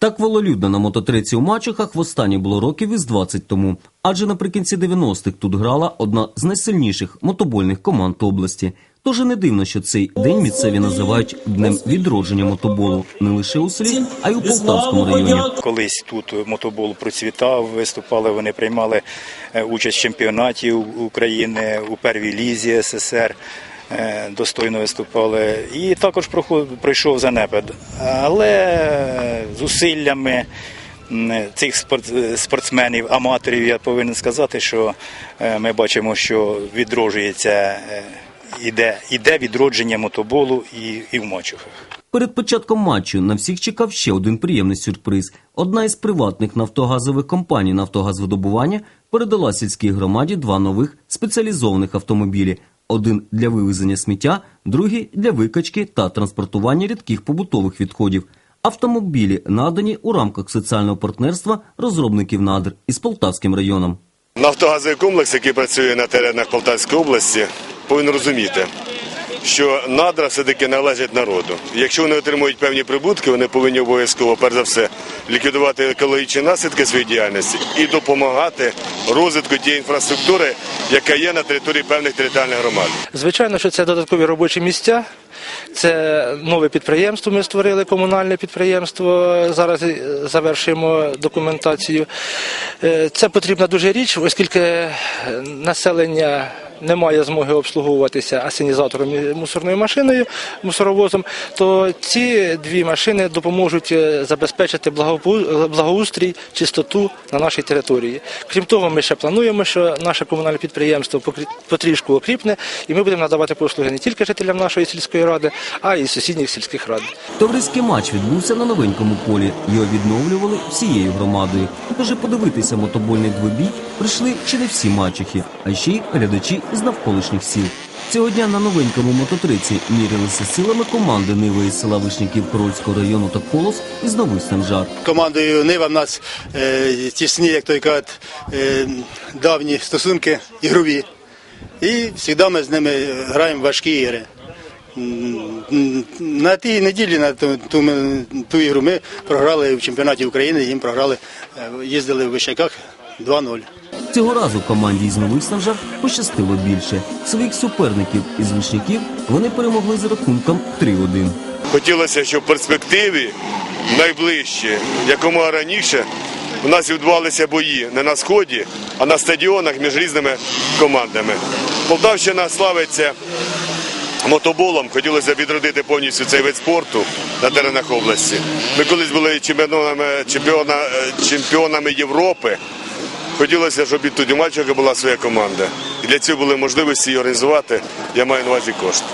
Так вололюдно на мототреці у Мачухах востаннє було років із 20 тому. Адже наприкінці 90-х тут грала одна з найсильніших мотобольних команд області. Тож не дивно, що цей день місцеві називають днем відродження мотоболу не лише у селі, а й у Полтавському районі. Колись тут мотобол процвітав, виступали, вони приймали е, участь в чемпіонаті України у первій лізі СССР. Е, Достойно виступали. І також пройшов занепад. Але зусиллями цих е, спортсменів, аматорів, я повинен сказати, що е, ми бачимо, що відроджується, іде, іде відродження мотоболу і, і в Мачухах. Перед початком матчу на всіх чекав ще один приємний сюрприз. Одна із приватних нафтогазових компаній «Нафтогазвидобування» передала сільській громаді два нових спеціалізованих автомобілі. Один для вивезення сміття, другий для викачки та транспортування рідких побутових відходів. Автомобілі надані у рамках соціального партнерства розробників надр із Полтавським районом. Нафтогазовий комплекс, який працює на теренах Полтавської області, повинен розуміти, що надра все-таки належать народу. Якщо вони отримують певні прибутки, вони повинні обов'язково, перш за все, ліквідувати екологічні наслідки своєї діяльності і допомагати розвитку тієї інфраструктури, яка є на території певних територіальних громад. Звичайно, що це додаткові робочі місця. Це нове підприємство. Ми створили комунальне підприємство. Зараз е, завершуємо документацію. Е, Це потрібна дуже річ, оскільки е, населення не має змоги обслуговуватися асенізатором і мусорною машиною, мусоровозом, то ці дві машини допоможуть е, забезпечити благоустрій, чистоту на нашій території. Крім того, ми ще плануємо, що наше комунальне підприємство потрішку окріпне, і ми будемо надавати послуги не тільки жителям нашої сільської ради, а й сусідніх сільських рад. Товариський матч відбувся на новенькому полі. Його відновлювали всією громадою. Тож подивитися мотобольний двобій прийшли чи не всі мачехи, а ще й глядачі з навколишніх сіл. Цього дня на новенькому мототриці мірялися силами команди Ниви із села Вишняків Корольського району та Колос із Новий Санжар. командою Нива в нас е, тісні, як той кажуть, е, давні стосунки ігрові. І завжди ми з ними граємо важкі ігри. На тій неділі, на ту, ту, ту ігру ми програли в чемпіонаті України, їм програли, е, їздили в Вищаках 2-0. Цього разу команді із Нових Санжар пощастило більше. Своїх суперників із Вишняків вони перемогли з рахунком 3-1. Хотілося, щоб в перспективі найближче, якомога раніше, у нас відбувалися бої не на сході, а на стадіонах між різними командами. Полтавщина славиться мотоболом. Хотілося відродити повністю цей вид спорту на теренах області. Ми колись були чемпіонами, чемпіона, е, чемпіонами Європи. Хотілося, щоб і у Мальчика була своя команда. І для цього були можливості її організувати. Я маю на увазі кошти.